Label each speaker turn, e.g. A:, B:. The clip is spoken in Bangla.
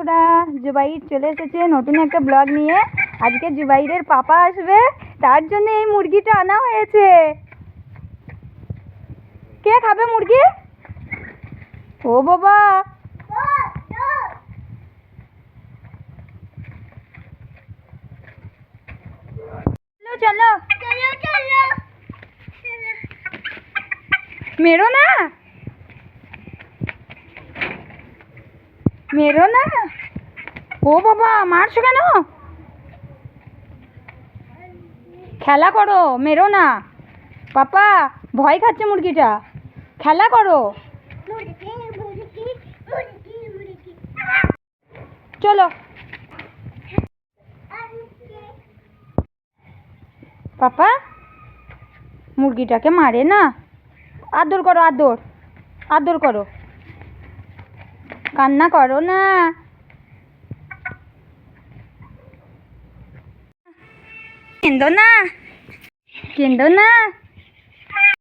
A: বন্ধুরা জুবাইর চলে এসেছে নতুন একটা ব্লগ নিয়ে। আজকে জুবাইরের পাপা আসবে তার জন্য এই মুরগিটা আনা হয়েছে। কে খাবে মুরগি? ও বাবা। চলো চলো। মেরো না। মেরো না। ও বাবা, মারছো কেন? খেলা করো, মেরো না। পাপা, ভয় খাচ্ছে মুরগিটা। খেলা করো। চলো। পাপা, মুরগিটাকে মারে না। আদর করো, আদর। আদর করো। কান্না করো না। কেন্দ না। কেন্দ না।